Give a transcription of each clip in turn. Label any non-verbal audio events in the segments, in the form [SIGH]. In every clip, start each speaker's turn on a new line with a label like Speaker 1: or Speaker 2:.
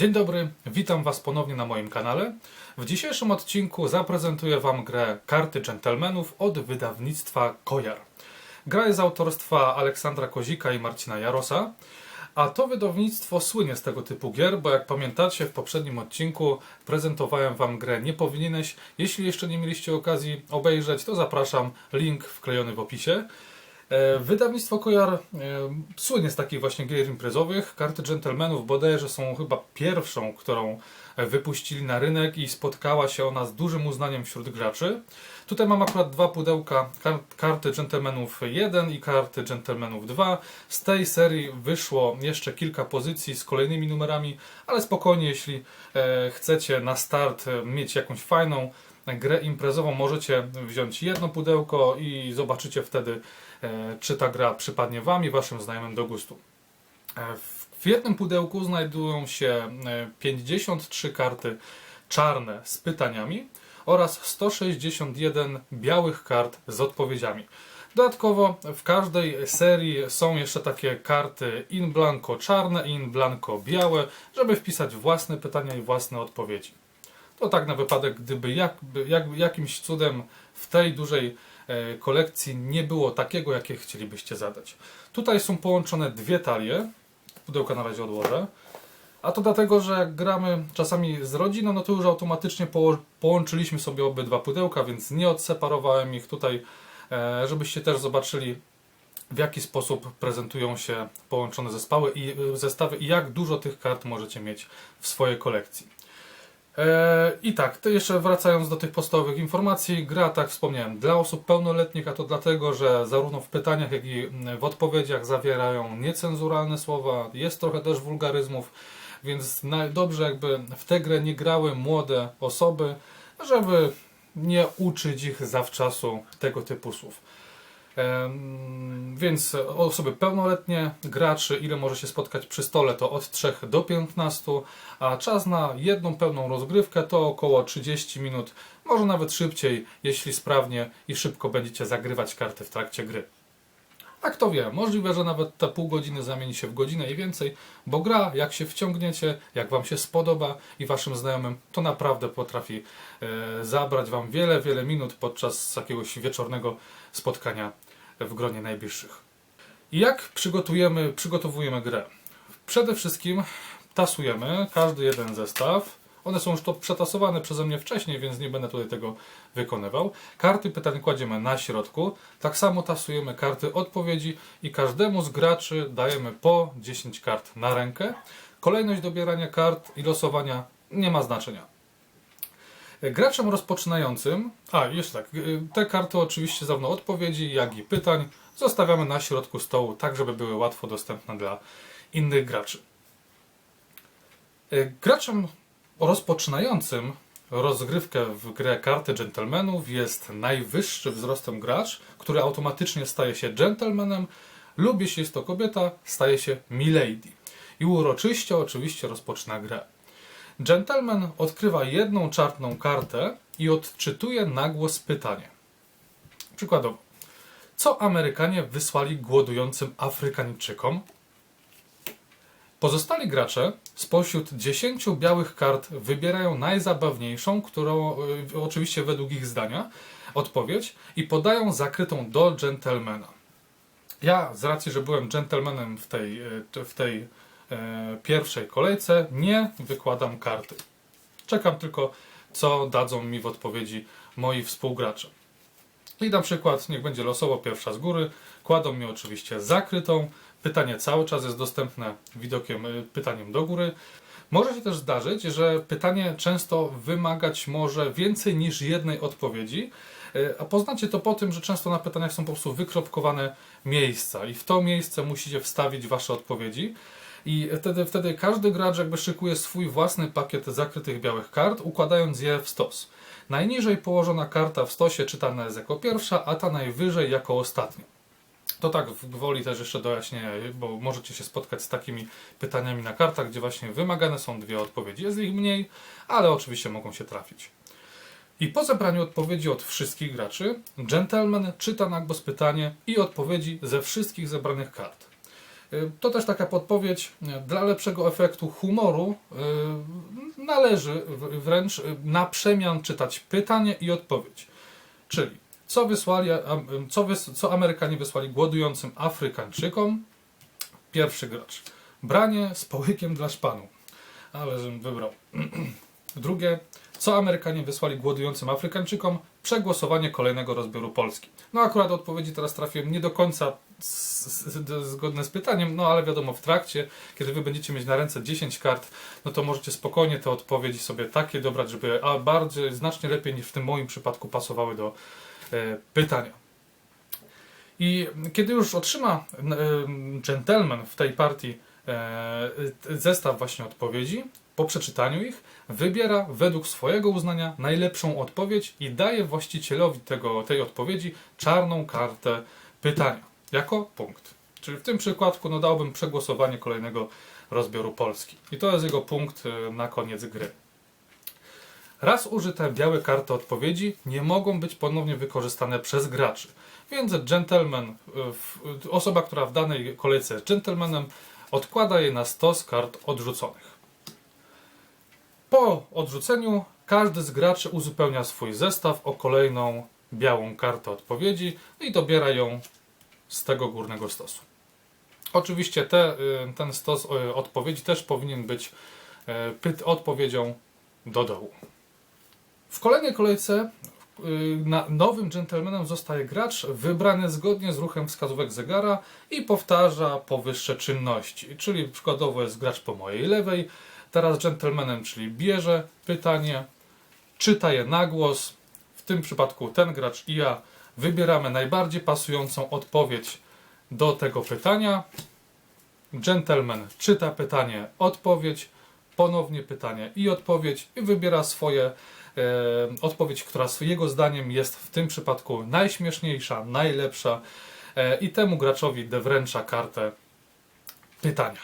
Speaker 1: Dzień dobry, witam Was ponownie na moim kanale. W dzisiejszym odcinku zaprezentuję Wam grę Karty Gentlemanów od wydawnictwa Kojar. Gra jest autorstwa Aleksandra Kozika i Marcina Jarosa, a to wydawnictwo słynie z tego typu gier, bo jak pamiętacie w poprzednim odcinku prezentowałem Wam grę Nie powinieneś. Jeśli jeszcze nie mieliście okazji obejrzeć, to zapraszam, link wklejony w opisie. E, Wydawnictwo Kojar e, słynie z takich właśnie gier imprezowych. Karty Gentlemanów bodajże są chyba pierwszą, którą e, wypuścili na rynek i spotkała się ona z dużym uznaniem wśród graczy. Tutaj mam akurat dwa pudełka, kar- karty Gentlemanów 1 i karty Gentlemanów 2. Z tej serii wyszło jeszcze kilka pozycji z kolejnymi numerami, ale spokojnie, jeśli chcecie na start mieć jakąś fajną grę imprezową, możecie wziąć jedno pudełko i zobaczycie wtedy, czy ta gra przypadnie Wam i Waszym znajomym do gustu. E, W jednym pudełku znajdują się e, 53 karty czarne z pytaniami oraz 161 białych kart z odpowiedziami. Dodatkowo w każdej serii są jeszcze takie karty in blanco czarne i in blanco białe, żeby wpisać własne pytania i własne odpowiedzi. To tak na wypadek, gdyby jakby, jakby jakimś cudem w tej dużej e, kolekcji nie było takiego, jakie chcielibyście zadać. Tutaj są połączone dwie talie. Pudełka na razie odłożę. A to dlatego, że jak gramy czasami z rodziną, no to już automatycznie połączyliśmy sobie obydwa pudełka, więc nie odseparowałem ich tutaj, e, żebyście też zobaczyli w jaki sposób prezentują się połączone zespoły i e, zestawy i jak dużo tych kart możecie mieć w swojej kolekcji. E, I tak, to jeszcze wracając do tych podstawowych informacji, gra, tak wspomniałem, dla osób pełnoletnich, a to dlatego, że zarówno w pytaniach, jak i w odpowiedziach zawierają niecenzuralne słowa, jest trochę też wulgaryzmów, więc dobrze jakby w tę grę nie grały młode osoby, żeby nie uczyć ich zawczasu tego typu słów. Więc osoby pełnoletnie, graczy, ile może się spotkać przy stole, to od 3 do 15, a czas na jedną pełną rozgrywkę to około 30 minut, może nawet szybciej, jeśli sprawnie i szybko będziecie zagrywać karty w trakcie gry. A kto wie, możliwe, że nawet te pół godziny zamieni się w godzinę i więcej, bo gra, jak się wciągniecie, jak Wam się spodoba i Waszym znajomym, to naprawdę potrafi e, zabrać Wam wiele, wiele minut podczas jakiegoś wieczornego spotkania w gronie najbliższych. Jak przygotujemy, przygotowujemy grę? Przede wszystkim tasujemy każdy jeden zestaw. One są już to przetasowane przeze mnie wcześniej, więc nie będę tutaj tego wykonywał. Karty pytań kładziemy na środku. Tak samo tasujemy karty odpowiedzi i każdemu z graczy dajemy po 10 kart na rękę. Kolejność dobierania kart i losowania nie ma znaczenia. Graczem rozpoczynającym, a jeszcze tak, te karty oczywiście zarówno odpowiedzi, jak i pytań zostawiamy na środku stołu, tak żeby były łatwo dostępne dla innych graczy. Graczem rozpoczynającym rozgrywkę w grę karty dżentelmenów jest najwyższy wzrostem gracz, który automatycznie staje się dżentelmenem lub jeśli jest to kobieta, staje się milady. I uroczyście oczywiście rozpoczyna grę. Gentleman odkrywa jedną czarną kartę i odczytuje na głos pytanie. Przykładowo, co Amerykanie wysłali głodującym Afrykańczykom? Pozostali gracze spośród 10 białych kart wybierają najzabawniejszą, którą y, oczywiście według ich zdania, odpowiedź i podają zakrytą do gentlemana. Ja, z racji, że byłem gentlemanem w tej, y, w tej e, pierwszej kolejce, nie wykładam karty. Czekam tylko, co dadzą mi w odpowiedzi moi współgracze. I na przykład, niech będzie losowo pierwsza z góry, kładą mi oczywiście zakrytą. Pytanie cały czas jest dostępne widokiem, y, pytaniem do góry. Może się też zdarzyć, że pytanie często wymagać może więcej niż jednej odpowiedzi, y, a poznacie to po tym, że często na pytaniach są po prostu wykropkowane miejsca i w to miejsce musicie wstawić wasze odpowiedzi. I wtedy, wtedy każdy gracz jakby szykuje swój własny pakiet zakrytych białych kart, układając je w stos. Najniżej położona karta w stosie czytana jest jako pierwsza, a ta najwyżej jako ostatnia. To tak w woli też jeszcze dojaśnienia, bo możecie się spotkać z takimi pytaniami na kartach, gdzie właśnie wymagane są dwie odpowiedzi. Jest ich mniej, ale oczywiście mogą się trafić. I po zebraniu odpowiedzi od wszystkich graczy, gentleman czyta na głos pytanie i odpowiedzi ze wszystkich zebranych kart. Y, To też taka podpowiedź, y, dla lepszego efektu humoru y, należy wręcz na przemian czytać pytanie i odpowiedź. Czyli, co, wysłali, co, wys, co Amerykanie wysłali głodującym Afrykańczykom? Pierwszy gracz. Branie z połykiem dla szpanu. Ale żebym wybrał. [CLEARS THROAT] Drugie. Co Amerykanie wysłali głodującym Afrykańczykom? Przegłosowanie kolejnego rozbioru Polski. No akurat odpowiedzi teraz trafiłem nie do końca zgodne z pytaniem, no ale wiadomo, w trakcie, kiedy wy będziecie mieć na ręce 10 kart, no to możecie spokojnie te odpowiedzi sobie takie dobrać, żeby a bardziej, znacznie lepiej niż w tym moim przypadku pasowały do pytania. I kiedy już otrzyma e, gentleman w tej partii e, zestaw właśnie odpowiedzi, po przeczytaniu ich, wybiera według swojego uznania najlepszą odpowiedź i daje właścicielowi tego, tej odpowiedzi czarną kartę pytania jako punkt. Czyli w tym przypadku no, dałbym przegłosowanie kolejnego rozbioru Polski. I to jest jego punkt e, na koniec gry. Raz użyte białe karty odpowiedzi nie mogą być ponownie wykorzystane przez graczy. Więc gentleman, e, w- osoba, która w danej kolejce jest gentlemanem, odkłada je na stos kart odrzuconych. Po odrzuceniu każdy z graczy uzupełnia swój zestaw o kolejną białą kartę odpowiedzi i dobiera ją z tego górnego stosu. Oczywiście te, y, ten stos odpowiedzi też powinien być pyt odpowiedzią do dołu. W kolejnej kolejce y, nowym gentlemanem zostaje gracz wybrany zgodnie z ruchem wskazówek zegara i powtarza powyższe czynności. Czyli przykładowo jest gracz po mojej lewej, teraz gentlemanem, czyli bierze pytanie, czyta je na głos. W tym przypadku ten gracz i ja wybieramy najbardziej pasującą odpowiedź do tego pytania. Gentleman czyta pytanie, odpowiedź, ponownie pytanie i odpowiedź i wybiera swoje odpowiedź, która jego zdaniem jest w tym przypadku najśmieszniejsza, najlepsza e, i temu graczowi wręcza kartę pytania.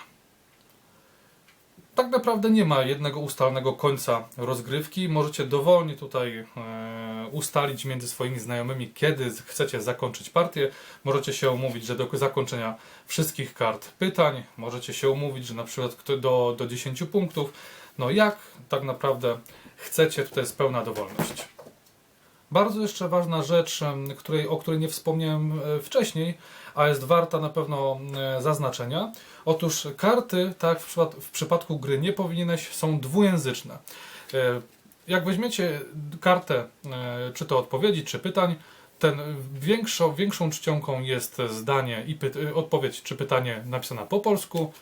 Speaker 1: Tak naprawdę nie ma jednego ustalnego końca rozgrywki. Możecie dowolnie tutaj e, ustalić między swoimi znajomymi, kiedy chcecie zakończyć partię. Możecie się umówić, że do zakończenia wszystkich kart pytań. Możecie się umówić, że na przykład do, do 10 punktów. No jak tak naprawdę chcecie, tutaj jest pełna dowolność. Bardzo jeszcze ważna rzecz, której, o której nie wspomniałem e, wcześniej, a jest warta na pewno e, zaznaczenia. Otóż karty, tak w, przypad- w przypadku gry nie powinieneś, są dwujęzyczne. E, Jak weźmiecie kartę, czy to odpowiedzi, czy pytań, ten większą, większą czcionką jest zdanie i odpowiedź czy pytanie napisana po polsku.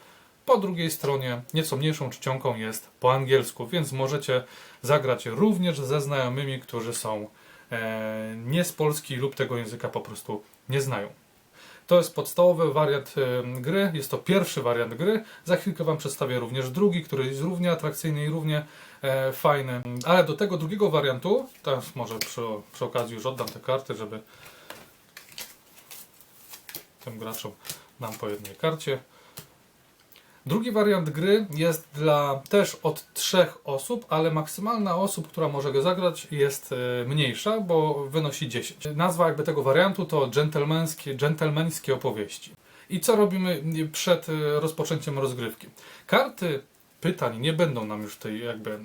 Speaker 1: Po drugiej stronie nieco mniejszą czcionką jest po angielsku, więc możecie zagrać również ze znajomymi, którzy są e, nie z Polski lub tego języka po prostu nie znają. To jest podstawowy wariant e, gry, jest to pierwszy wariant gry. Za chwilkę Wam przedstawię również drugi, który jest równie atrakcyjny i równie e, fajny. Ale do tego drugiego wariantu, teraz może przy, przy okazji już oddam te karty, żeby tym graczom dam po jednej karcie. Drugi wariant gry jest dla też od trzech osób, ale maksymalna osób, która może go zagrać jest e, mniejsza, bo wynosi 10. Nazwa jakby tego wariantu to dżentelmeńskie, dżentelmeńskie opowieści. I co robimy przed e, rozpoczęciem rozgrywki? Karty pytań nie będą nam już tej jakby e,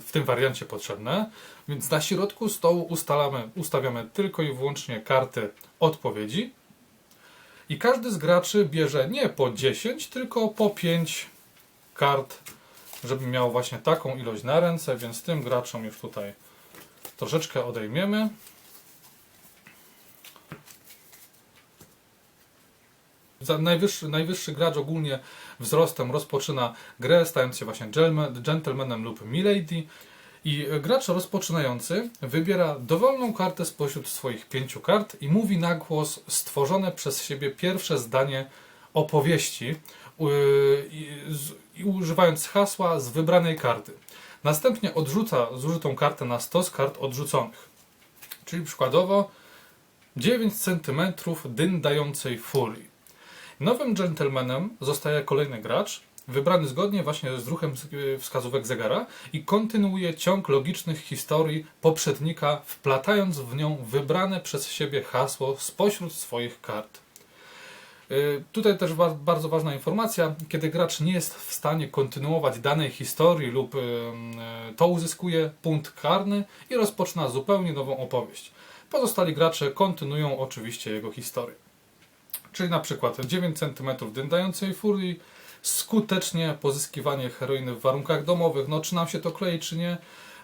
Speaker 1: w tym wariancie potrzebne, więc na środku stołu ustalamy, ustawiamy tylko i wyłącznie karty odpowiedzi. I każdy z graczy bierze nie po 10, tylko po 5 kart, żeby miał właśnie taką ilość na ręce, więc tym graczom już tutaj troszeczkę odejmiemy. Najwyższy, najwyższy gracz ogólnie wzrostem rozpoczyna grę, stając się właśnie gentlemanem lub milady. I gracz rozpoczynający wybiera dowolną kartę spośród swoich pięciu kart i mówi na głos stworzone przez siebie pierwsze zdanie opowieści, i używając hasła z wybranej karty. Następnie odrzuca zużytą kartę na stos kart odrzuconych. Czyli przykładowo 9 cm dyn dającej furii. Nowym gentlemanem zostaje kolejny gracz, wybrany zgodnie właśnie z ruchem z- wskazówek zegara i kontynuuje ciąg logicznych historii poprzednika, wplatając w nią wybrane przez siebie hasło spośród swoich kart. Y, Tutaj też bardzo ważna informacja, kiedy gracz nie jest w stanie kontynuować danej historii lub y, to uzyskuje punkt karny i rozpoczyna zupełnie nową opowieść. Pozostali gracze kontynuują oczywiście jego historię. Czyli na przykład 9 cm dyndającej furii, skutecznie pozyskiwanie heroiny w warunkach domowych, no czy nam się to klei, czy nie,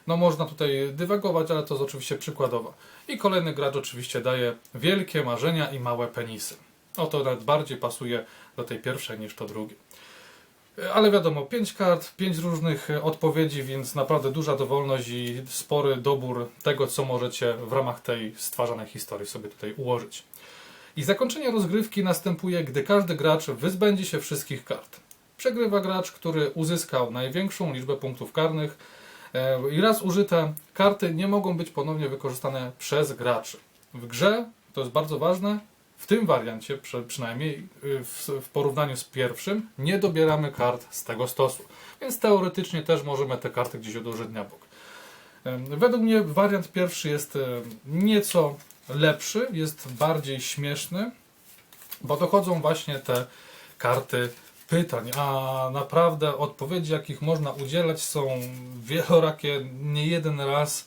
Speaker 1: no można tutaj dywagować, ale to jest oczywiście przykładowa. I kolejny gracz oczywiście daje wielkie marzenia i małe penisy. O to nawet bardziej pasuje do tej pierwszej niż to drugie. Ale wiadomo, 5 kart, 5 różnych odpowiedzi, więc naprawdę duża dowolność i spory dobór tego, co możecie w ramach tej stwarzanej historii sobie tutaj ułożyć. I zakończenie rozgrywki następuje, gdy każdy gracz wyzbędzie się wszystkich kart. Przegrywa gracz, który uzyskał największą liczbę punktów karnych e, i raz użyte karty nie mogą być ponownie wykorzystane przez graczy. W grze, to jest bardzo ważne, w tym wariancie przy, przynajmniej y, w, porównaniu z pierwszym nie dobieramy kart z tego stosu. Więc teoretycznie też możemy te karty gdzieś odłożyć na bok. Według mnie wariant pierwszy jest nieco lepszy, jest bardziej śmieszny, bo dochodzą właśnie te karty pytań, a naprawdę odpowiedzi, jakich można udzielać, są wielorakie, nie jeden raz.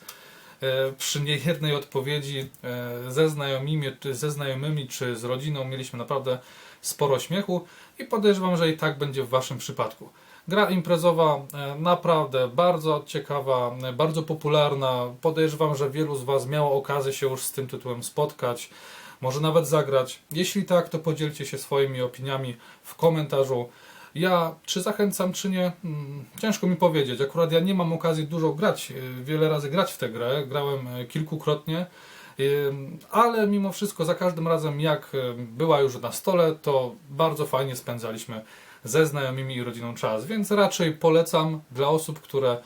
Speaker 1: E, Przy niejednej odpowiedzi e, ze znajomymi, ze znajomymi, czy z rodziną mieliśmy naprawdę sporo śmiechu i podejrzewam, że i tak będzie w Waszym przypadku. Gra imprezowa e, naprawdę bardzo ciekawa, e, bardzo popularna. Podejrzewam, że wielu z Was miało okazję się już z tym tytułem spotkać, może nawet zagrać. Jeśli tak, to podzielcie się swoimi opiniami w komentarzu. Ja czy zachęcam, czy nie, mm, ciężko mi powiedzieć. Akurat ja nie mam okazji dużo grać, e, wiele razy grać w tę grę. Grałem kilkukrotnie. Ale mimo wszystko, za każdym razem, jak była już na stole, to bardzo fajnie spędzaliśmy ze znajomymi i rodziną czas, więc raczej polecam dla osób, które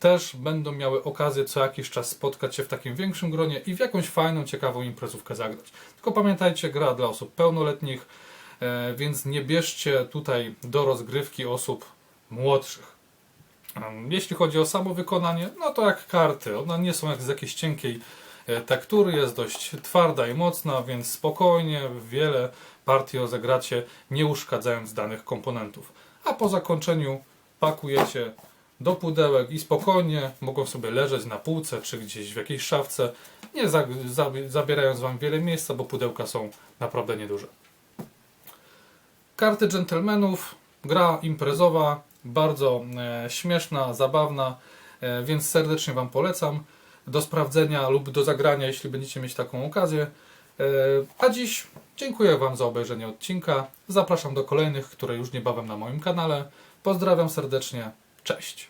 Speaker 1: też będą miały okazję co jakiś czas spotkać się w takim większym gronie i w jakąś fajną, ciekawą imprezówkę zagrać. Tylko pamiętajcie, gra dla osób pełnoletnich, e, więc nie bierzcie tutaj do rozgrywki osób młodszych. Jeśli chodzi o samo wykonanie, no to jak karty. One nie są jak z jakiejś cienkiej tektury, jest dość twarda i mocna, więc spokojnie wiele partii rozegracie, nie uszkadzając danych komponentów. A po zakończeniu pakujecie do pudełek i spokojnie mogą sobie leżeć na półce czy gdzieś w jakiejś szafce, nie za, za, zabierając Wam wiele miejsca, bo pudełka są naprawdę nieduże. Karty dżentelmenów, gra imprezowa, bardzo e, śmieszna, zabawna, e, więc serdecznie Wam polecam do sprawdzenia lub do zagrania, jeśli będziecie mieć taką okazję. E, A dziś dziękuję Wam za obejrzenie odcinka. Zapraszam do kolejnych, które już niebawem na moim kanale. Pozdrawiam serdecznie. Cześć.